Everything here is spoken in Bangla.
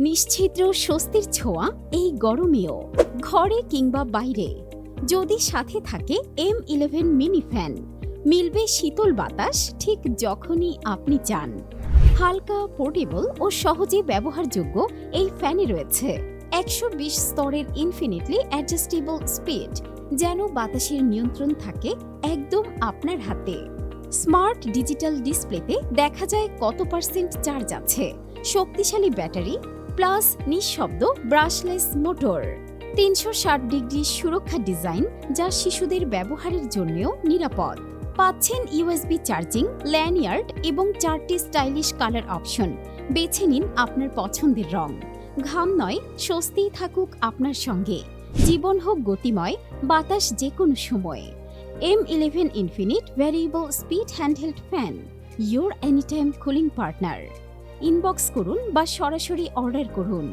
নিশ্ছিদ্র স্বস্তির ছোঁয়া এই গরমেও। ঘরে কিংবা বাইরে। যদি সাথে থাকে এম ইলেভেন মিনি ফ্যান মিলবে শীতল বাতাস, ঠিক যখনই আপনি চান। হালকা, পোর্টেবল ও সহজে ব্যবহারযোগ্য এই ফ্যানে রয়েছে। একশো বিশ স্তরের ইনফিনিটলি অ্যাডজাস্টেবল স্পিড যেন বাতাসের নিয়ন্ত্রণ থাকে একদম আপনার হাতে। স্মার্ট ডিজিটাল ডিসপ্লেতে দেখা যায় কত পার্সেন্ট চার্জ আছে। শক্তিশালী ব্যাটারি প্লাস নিঃশব্দ ব্রাশলেস মোটর। তিনশো ষাট ডিগ্রি সুরক্ষা ডিজাইন যা শিশুদের ব্যবহারের জন্যও নিরাপদ। পাচ্ছেন ইউএসবি চার্জিং ল্যানিয়ার্ড এবং চারটি স্টাইলিশ কালার অপশন। বেছে নিন আপনার পছন্দের রং। ঘাম নয়, স্বস্তিই থাকুক আপনার সঙ্গে। জীবন হোক গতিময়, বাতাস যে কোনো সময়ে। M eleven infinite variable speed handheld fan your anytime cooling partner inbox করুন বা সরাসরি অর্ডার করুন।